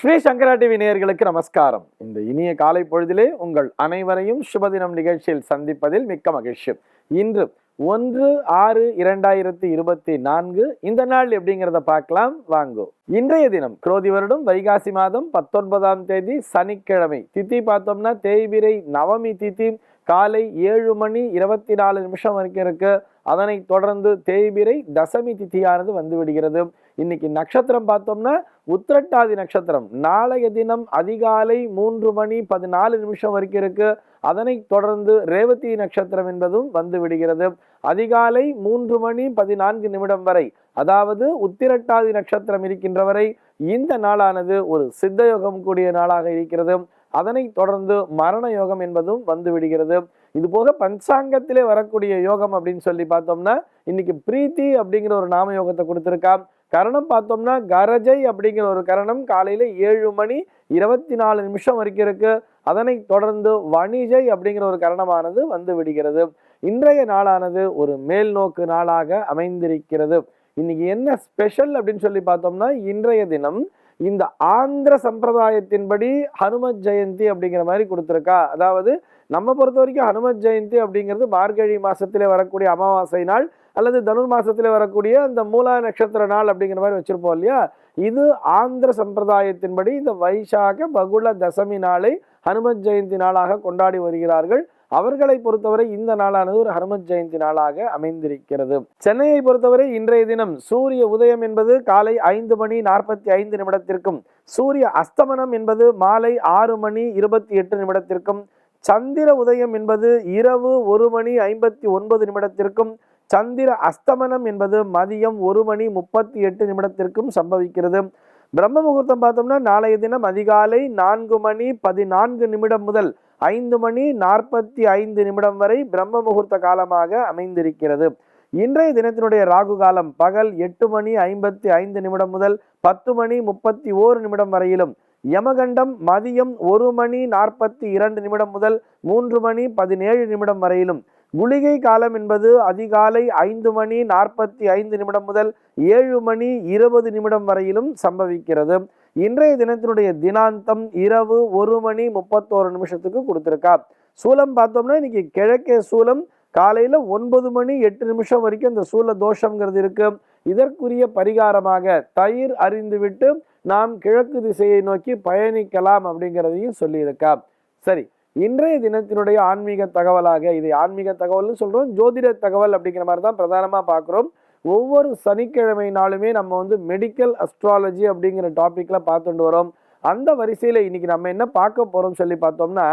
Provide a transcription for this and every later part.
ஸ்ரீ சங்கரா TV நேயர்களுக்கு நமஸ்காரம். இந்த இனிய காலை பொழுதிலே உங்கள் அனைவரையும் சுபதினம் நிகழ்ச்சியில் சந்திப்பதில் மிக்க மகிழ்ச்சி. இன்று ஒன்று ஆறு இரண்டாயிரத்தி இருபத்தி நான்கு. இந்த நாள் எப்படிங்கிறத பார்க்கலாம். வாங்கோ. இன்றைய தினம் குரோதி வருடம் வைகாசி மாதம் பத்தொன்பதாம் தேதி சனிக்கிழமை. தித்தி பார்த்தோம்னா தேய்பிரை நவமி தித்தி காலை ஏழு மணி இருபத்தி நாலு நிமிஷம் வரைக்கும் இருக்கு. அதனை தொடர்ந்து தேய்பிரை தசமி திதியானது வந்து விடுகிறது. இன்னைக்கு நட்சத்திரம் பார்த்தோம்னா உத்திரட்டாதி நட்சத்திரம். நாளைய தினம் அதிகாலை மூன்று மணி பதினாலு நிமிஷம் வரைக்கும் இருக்கு. அதனை தொடர்ந்து ரேவதி நட்சத்திரம் என்பதும் வந்து விடுகிறது. அதிகாலை மூன்று மணி பதினான்கு நிமிடம் வரை அதாவது உத்திரட்டாதி நட்சத்திரம் இருக்கின்ற வரை இந்த நாளானது ஒரு சித்தயோகம் கூடிய நாளாக இருக்கிறது. அதனை தொடர்ந்து மரண யோகம் என்பதும் வந்து விடுகிறது. இது போக பஞ்சாங்கத்திலே வரக்கூடிய யோகம் அப்படின்னு சொல்லி பார்த்தோம்னா இன்னைக்கு பிரீத்தி அப்படிங்கிற ஒரு நாம யோகத்தை கொடுத்துருக்கா கரணம் பார்த்தோம்னா கரஜை அப்படிங்கிற ஒரு கரணம் காலையில ஏழு மணி இருபத்தி நாலு நிமிஷம் வரைக்கும் இருக்கு. அதனை தொடர்ந்து வணிஜை அப்படிங்கிற ஒரு கரணமானது வந்து விடுகிறது. இன்றைய நாளானது ஒரு மேல் நோக்கு நாளாக அமைந்திருக்கிறது. இன்னைக்கு என்ன ஸ்பெஷல் அப்படின்னு சொல்லி பார்த்தோம்னா இன்றைய தினம் இந்த ஆந்திர சம்பிரதாயத்தின்படி ஹனுமத் ஜெயந்தி அப்படிங்கிற மாதிரி கொடுத்துருக்கா. அதாவது நம்ம பொறுத்த வரைக்கும் ஹனுமத் ஜெயந்தி அப்படிங்கிறது மார்கழி மாசத்திலே வரக்கூடிய அமாவாசை நாள் அல்லது தனுர் மாசத்திலே வரக்கூடிய அந்த மூலா நட்சத்திர நாள் அப்படிங்கிற மாதிரி வச்சிருப்போம் இல்லையா? இது ஆந்திர சம்பிரதாயத்தின்படி இந்த வைசாக பகுல தசமி நாளை ஹனுமத் ஜெயந்தி நாளாக கொண்டாடி வருகிறார்கள். அவர்களை பொறுத்தவரை இந்த நாளானது ஒரு ஹனுமத் ஜெயந்தி நாளாக அமைந்திருக்கிறது. சென்னையை பொறுத்தவரை இன்றைய தினம் சூரிய உதயம் என்பது காலை ஐந்து மணி நாற்பத்தி ஐந்து நிமிடத்திற்கும் சூரிய அஸ்தமனம் என்பது மாலை ஆறு மணி இருபத்தி எட்டு நிமிடத்திற்கும் சந்திர உதயம் என்பது இரவு ஒரு மணி ஐம்பத்தி ஒன்பது நிமிடத்திற்கும் சந்திர அஸ்தமனம் என்பது மதியம் ஒரு மணி முப்பத்தி எட்டு நிமிடத்திற்கும் சம்பவிக்கிறது. பிரம்ம முகூர்த்தம் பார்த்தோம்னா நாளைய தினம் அதிகாலை நான்கு மணி பதினான்கு நிமிடம் முதல் ஐந்து மணி நாற்பத்தி ஐந்து நிமிடம் வரை பிரம்ம முகூர்த்த காலமாக அமைந்திருக்கிறது. இன்றைய தினத்தினுடைய ராகு காலம் பகல் எட்டு மணி ஐம்பத்தி ஐந்து நிமிடம் முதல் பத்து மணி முப்பத்தி ஓரு நிமிடம் வரையிலும். யமகண்டம் மதியம் ஒரு மணி நாற்பத்தி இரண்டு நிமிடம் முதல் மூன்று மணி பதினேழு நிமிடம் வரையிலும். குளிகை காலம் என்பது அதிகாலை ஐந்து மணி நாற்பத்தி ஐந்து நிமிடம் முதல் ஏழு மணி இருபது நிமிடம் வரையிலும் சம்பவிக்கிறது. இன்றைய தினத்தினுடைய தினாந்தம் இரவு ஒரு மணி முப்பத்தோரு நிமிஷத்துக்கு கொடுத்துருக்கா சூலம் பார்த்தோம்னா இன்னைக்கு கிழக்கே சூலம் காலையில் ஒன்பது மணி எட்டு நிமிஷம் வரைக்கும் இந்த சூல தோஷங்கிறது இருக்கு. இதற்குரிய பரிகாரமாக தயிர் அறிந்துவிட்டு நாம் கிழக்கு திசையை நோக்கி பயணிக்கலாம் அப்படிங்கிறதையும் சொல்லியிருக்கா சரி இன்றைய தினத்தினுடைய ஆன்மீக தகவலாக இதை ஆன்மீக தகவல்னு சொல்கிறோம் ஜோதிட தகவல் அப்படிங்கிற மாதிரி தான் பிரதானமாக பார்க்குறோம். ஒவ்வொரு சனிக்கிழமை நாளுமே நம்ம வந்து மெடிக்கல் அஸ்ட்ராலஜி அப்படிங்கிற டாப்பிக்கில் பார்த்துட்டு வரோம். அந்த வரிசையில் இன்றைக்கி நம்ம என்ன பார்க்க போகிறோம் சொல்லி பார்த்தோம்னா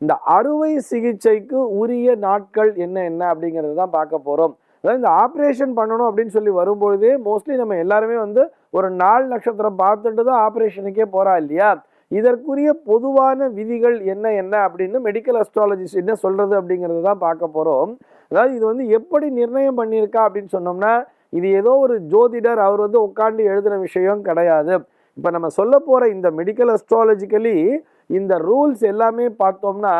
இந்த அறுவை சிகிச்சைக்கு உரிய நாட்கள் என்ன என்ன அப்படிங்கிறது தான் பார்க்க போகிறோம் அதாவது இந்த ஆப்ரேஷன் பண்ணணும் அப்படின்னு சொல்லி வரும்பொழுதே மோஸ்ட்லி நம்ம எல்லாருமே வந்து ஒரு நாலு நட்சத்திரம் பார்த்துட்டு தான் ஆப்ரேஷனுக்கே போகிறா இல்லையா? இதற்குரிய பொதுவான விதிகள் என்ன என்ன அப்படின்னு மெடிக்கல் அஸ்ட்ராலஜிஸ்ட் என்ன சொல்கிறது அப்படிங்கிறது தான் பார்க்க போகிறோம் அதாவது இது வந்து எப்படி நிர்ணயம் பண்ணியிருக்கா அப்படின்னு சொன்னோம்னா இது ஏதோ ஒரு ஜோதிடர் அவர் வந்து உட்காந்து எழுதுகிற விஷயம் கிடையாது. இப்போ நம்ம சொல்ல போகிற இந்த மெடிக்கல் அஸ்ட்ராலஜிக்கலி இந்த ரூல்ஸ் எல்லாமே பார்த்தோம்னா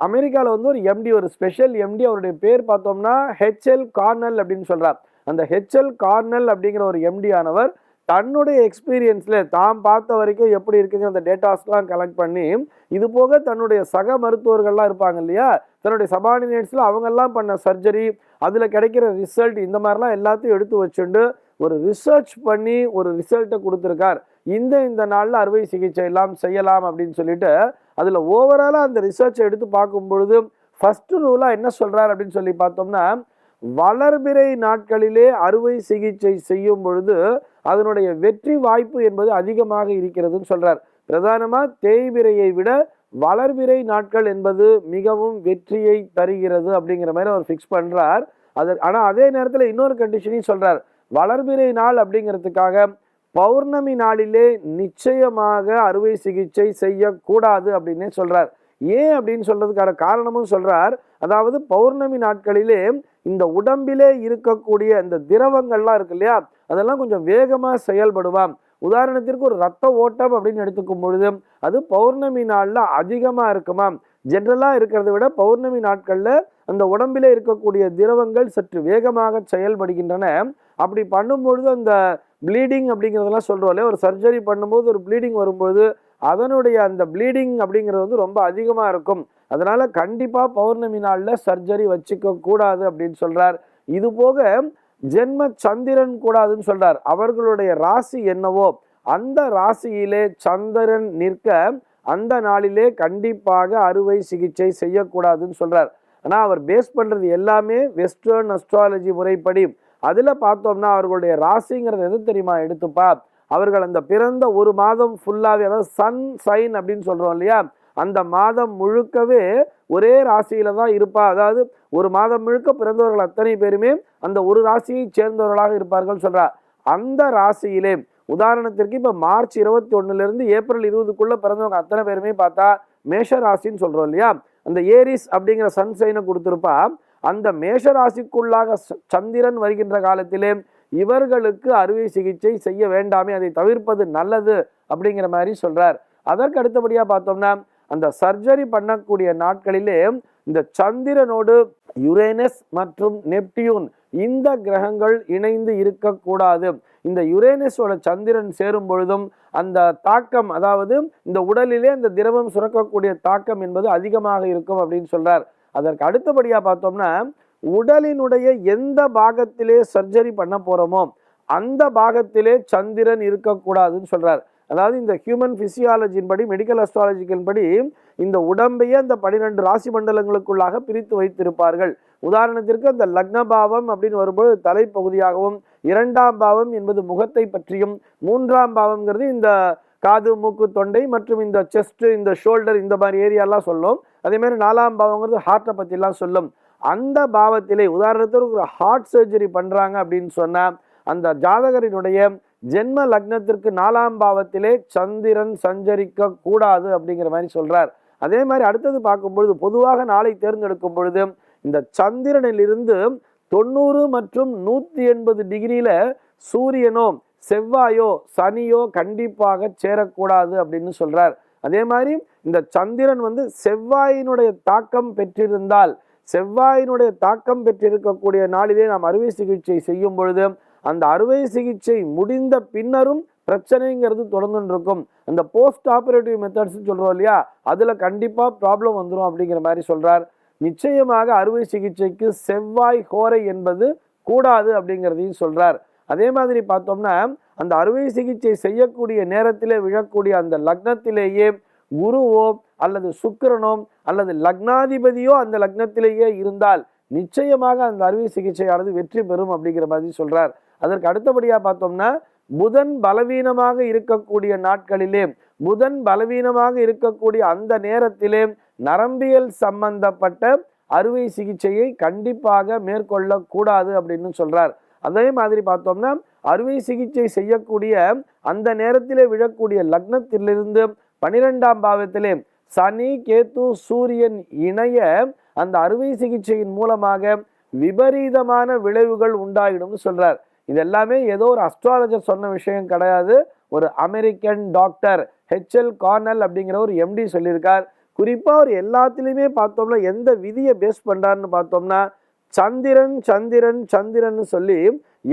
அமெரிக்காவில் வந்து ஒரு எம்டி ஒரு ஸ்பெஷல் எம்டி அவருடைய பேர் பார்த்தோம்னா ஹெச்எல் கார்னல் அப்படின்னு சொல்கிறார் அந்த ஹெச்எல் கார்னல் அப்படிங்கிற ஒரு எம்டி ஆனவர் தன்னுடைய எக்ஸ்பீரியன்ஸில் தான் பார்த்த வரைக்கும் எப்படி இருக்குங்கிற அந்த டேட்டாஸ்லாம் கலெக்ட் பண்ணி இது போக தன்னுடைய சக மருத்துவர்கள்லாம் இருப்பாங்க இல்லையா? தன்னுடைய சபார்டினேட்ஸில் அவங்கெல்லாம் பண்ண சர்ஜரி அதில் கிடைக்கிற ரிசல்ட் இந்த மாதிரிலாம் எல்லாத்தையும் எடுத்து வச்சுண்டு ஒரு ரிசர்ச் பண்ணி ஒரு ரிசல்ட்டை கொடுத்துருக்கார். இந்த இந்த நாளில் அறுவை சிகிச்சை எல்லாம் செய்யலாம் அப்படின்னு சொல்லிட்டு அதில் ஓவராலாக அந்த ரிசர்ச்சை எடுத்து பார்க்கும் பொழுது ஃபஸ்ட்டு ரூலாக என்ன சொல்கிறார் அப்படின்னு சொல்லி பார்த்தோம்னா வளர்பிறை நாட்களிலே அறுவை சிகிச்சை செய்யும் பொழுது அதனுடைய வெற்றி வாய்ப்பு என்பது அதிகமாக இருக்கிறதுன்னு சொல்றார். பிரதானமா தேய்பிரையை விட வளர்பிறை நாட்கள் என்பது மிகவும் வெற்றியை தருகிறது அப்படிங்கிற மாதிரி அவர் ஃபிக்ஸ் பண்றார். அது ஆனால் அதே நேரத்தில் இன்னொரு கண்டிஷனையும் சொல்றார். வளர்பிறை நாள் அப்படிங்கிறதுக்காக பௌர்ணமி நாளிலே நிச்சயமாக அறுவை சிகிச்சை செய்யக்கூடாது அப்படின்னே சொல்றார். ஏன் அப்படின்னு சொல்றதுக்கான காரணமும் சொல்றார். அதாவது பௌர்ணமி நாட்களிலே இந்த உடம்பிலே இருக்கக்கூடிய இந்த திரவங்கள்லாம் இருக்கு இல்லையா? அதெல்லாம் கொஞ்சம் வேகமாக செயல்படுவாம் உதாரணத்திற்கு ஒரு ரத்த ஓட்டம் அப்படின்னு எடுத்துக்கும் பொழுது அது பௌர்ணமி நாளில் அதிகமாக இருக்குமாம் ஜென்ரலாக இருக்கிறத விட பௌர்ணமி நாட்களில் அந்த உடம்பிலே இருக்கக்கூடிய திரவங்கள் சற்று வேகமாக செயல்படுகின்றன. அப்படி பண்ணும்பொழுது அந்த ப்ளீடிங் அப்படிங்கிறதெல்லாம் சொல்கிறோம் இல்லையா? ஒரு சர்ஜரி பண்ணும்போது ஒரு ப்ளீடிங் வரும்பொழுது அதனுடைய அந்த ப்ளீடிங் அப்படிங்கிறது வந்து ரொம்ப அதிகமாக இருக்கும். அதனால் கண்டிப்பாக பௌர்ணமி நாளில் சர்ஜரி வச்சுக்க கூடாது அப்படின்னு சொல்கிறார் இது போக ஜென்ம சந்திரன் கூடாதுன்னு சொல்கிறார் அவர்களுடைய ராசி என்னவோ அந்த ராசியிலே சந்திரன் நிற்க அந்த நாளிலே கண்டிப்பாக அறுவை சிகிச்சை செய்யக்கூடாதுன்னு சொல்கிறார் ஆனால் அவர் பேஸ் பண்ணுறது எல்லாமே வெஸ்டர்ன் அஸ்ட்ராலஜி முறைப்படி. அதில் பார்த்தோம்னா அவர்களுடைய ராசிங்கிறது எது தெரியுமா? எடுத்துப்பா. அவர்கள் அந்த பிறந்த ஒரு மாதம் ஃபுல்லாகவே அதாவது சன் சைன் அப்படின்னு சொல்கிறோம் இல்லையா? அந்த மாதம் முழுக்கவே ஒரே ராசியில தான் இருப்பா. அதாவது ஒரு மாதம் முழுக்க பிறந்தவர்கள் அத்தனை பேருமே அந்த ஒரு ராசியை சேர்ந்தவர்களாக இருப்பார்கள் சொல்றார் அந்த ராசியிலே உதாரணத்திற்கு இப்போ மார்ச் இருபத்தி ஒன்றுலேருந்து ஏப்ரல் இருபதுக்குள்ள பிறந்தவங்க அத்தனை பேருமே பார்த்தா மேஷ ராசின்னு சொல்றோம் இல்லையா? அந்த ஏரிஸ் அப்படிங்கிற சன்சைனை கொடுத்துருப்பா. அந்த மேஷ ராசிக்குள்ளாக சந்திரன் வருகின்ற காலத்திலே இவர்களுக்கு அறுவை சிகிச்சை செய்ய வேண்டாமே அதை தவிர்ப்பது நல்லது அப்படிங்கிற மாதிரி சொல்றார். அதற்கு அடுத்தபடியா பார்த்தோம்னா அந்த சர்ஜரி பண்ணக்கூடிய நாட்களிலே இந்த சந்திரனோடு யுரேனஸ் மற்றும் நெப்டியூன் இந்த கிரகங்கள் இணைந்து இருக்கக்கூடாது. இந்த யுரேனஸோட சந்திரன் சேரும் பொழுதும் அந்த தாக்கம் அதாவது இந்த உடலிலே அந்த திரவம் சுரக்கக்கூடிய தாக்கம் என்பது அதிகமாக இருக்கும் அப்படின்னு சொல்றார். அதற்கு அடுத்தபடியாக பார்த்தோம்னா உடலினுடைய எந்த பாகத்திலே சர்ஜரி பண்ண போறோமோ அந்த பாகத்திலே சந்திரன் இருக்கக்கூடாதுன்னு சொல்றார். அதாவது இந்த ஹியூமன் ஃபிசியாலஜியின் படி மெடிக்கல் அஸ்ட்ராலஜிக்கின் படி இந்த உடம்பையே அந்த பனிரெண்டு ராசி மண்டலங்களுக்குள்ளாக பிரித்து வைத்திருப்பார்கள். உதாரணத்திற்கு அந்த லக்னபாவம் அப்படின்னு வரும்போது தலைப்பகுதியாகவும் இரண்டாம் பாவம் என்பது முகத்தை பற்றியும் மூன்றாம் பாவம்ங்கிறது இந்த காது மூக்கு தொண்டை மற்றும் இந்த செஸ்ட் இந்த ஷோல்டர் இந்த மாதிரி ஏரியாலாம் சொல்லும். அதே மாதிரி நாலாம் பாவங்கிறது ஹார்ட்டை பற்றிலாம் சொல்லும். அந்த பாவத்திலே உதாரணத்திற்கு ஒரு ஹார்ட் சர்ஜரி பண்ணுறாங்க அப்படின்னு சொன்னால் அந்த ஜாதகரினுடைய ஜென்ம லக்னத்திற்கு நாலாம் பாவத்திலே சந்திரன் சஞ்சரிக்க கூடாது அப்படிங்கிற மாதிரி சொல்றார். அதே மாதிரி அடுத்தது பார்க்கும்பொழுது பொதுவாக நாளை தேர்ந்தெடுக்கும் பொழுது இந்த சந்திரனிலிருந்து தொண்ணூறு மற்றும் நூற்றி எண்பது டிகிரியில சூரியனோ செவ்வாயோ சனியோ கண்டிப்பாக சேரக்கூடாது அப்படின்னு சொல்றார். அதே மாதிரி இந்த சந்திரன் வந்து செவ்வாயினுடைய தாக்கம் பெற்றிருந்தால் செவ்வாயினுடைய தாக்கம் பெற்றிருக்கக்கூடிய நாளிலே நாம் அறுவை சிகிச்சை செய்யும் பொழுது அந்த அறுவை சிகிச்சை முடிந்த பின்னரும் பிரச்சனைங்கிறது தொடர்ந்துட்டு இருக்கும் அந்த போஸ்ட் ஆப்ரேட்டிவ் மெத்தட்ஸ் சொல்கிறோம் இல்லையா? அதில் கண்டிப்பாக ப்ராப்ளம் வந்துடும் அப்படிங்கிற மாதிரி சொல்கிறார் நிச்சயமாக அறுவை சிகிச்சைக்கு செவ்வாய் கோரை என்பது கூடாது அப்படிங்கிறதையும் சொல்கிறார் அதே மாதிரி பார்த்தோம்னா அந்த அறுவை சிகிச்சை செய்யக்கூடிய நேரத்திலே விழக்கூடிய அந்த லக்னத்திலேயே குருவோ அல்லது சுக்கிரனோ அல்லது லக்னாதிபதியோ அந்த லக்னத்திலேயே இருந்தால் நிச்சயமாக அந்த அறுவை சிகிச்சையானது வெற்றி பெறும் அப்படிங்கிற மாதிரி சொல்கிறார் அதற்கு அடுத்தபடியாக பார்த்தோம்னா புதன் பலவீனமாக இருக்கக்கூடிய நாட்களிலே புதன் பலவீனமாக இருக்கக்கூடிய அந்த நேரத்திலே நரம்பியல் சம்பந்தப்பட்ட அறுவை சிகிச்சையை கண்டிப்பாக மேற்கொள்ளக்கூடாது அப்படின்னு சொல்றார். அதே மாதிரி பார்த்தோம்னா அறுவை சிகிச்சை செய்யக்கூடிய அந்த நேரத்திலே விழக்கூடிய லக்னத்திலிருந்து பனிரெண்டாம் பாவத்திலே சனி கேத்து சூரியன் இணைய அந்த அறுவை சிகிச்சையின் மூலமாக விபரீதமான விளைவுகள் உண்டாகிடும் சொல்றார். இது எல்லாமே ஏதோ ஒரு அஸ்ட்ராலஜர் சொன்ன விஷயம் கிடையாது. ஒரு அமெரிக்கன் டாக்டர் ஹெச்எல் கார்னல் அப்படிங்கிற ஒரு எம்டி சொல்லியிருக்கார். குறிப்பாக அவர் எல்லாத்துலேயுமே பார்த்தோம்னா எந்த விதியை பேஸ் பண்ணுறாருன்னு பார்த்தோம்னா சந்திரன் சந்திரன் சந்திரன் சொல்லி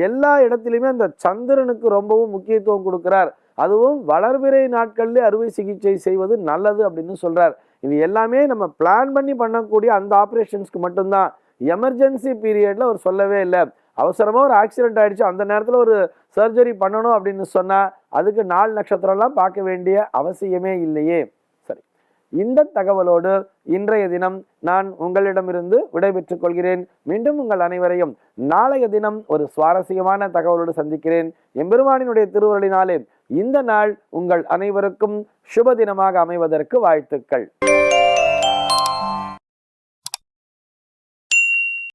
எல்லா இடத்துலையுமே அந்த சந்திரனுக்கு ரொம்பவும் முக்கியத்துவம் கொடுக்குறார். அதுவும் வளர்பிறை நாட்கள்லேயே அறுவை சிகிச்சை செய்வது நல்லது அப்படின்னு சொல்கிறார் இது எல்லாமே நம்ம பிளான் பண்ணி பண்ணக்கூடிய அந்த ஆப்ரேஷன்ஸ்க்கு மட்டும்தான். எமர்ஜென்சி பீரியடில் அவர் சொல்லவே இல்லை. அவசரமாக ஒரு ஆக்சிடென்ட் ஆகிடுச்சு அந்த நேரத்தில் ஒரு சர்ஜரி பண்ணணும் அப்படின்னு சொன்னால் அதுக்கு நாள் நட்சத்திரம்லாம் பார்க்க வேண்டிய அவசியமே இல்லையே. சரி. இந்த தகவலோடு இன்றைய தினம் நான் உங்களிடமிருந்து விடைபெற்றுக் கொள்கிறேன். மீண்டும் உங்கள் அனைவரையும் நாளைய தினம் ஒரு சுவாரஸ்யமான தகவலோடு சந்திக்கிறேன். எம்பெருமானினுடைய திருவருளினாலே இந்த நாள் உங்கள் அனைவருக்கும் சுப தினமாக அமைவதற்கு வாழ்த்துக்கள்.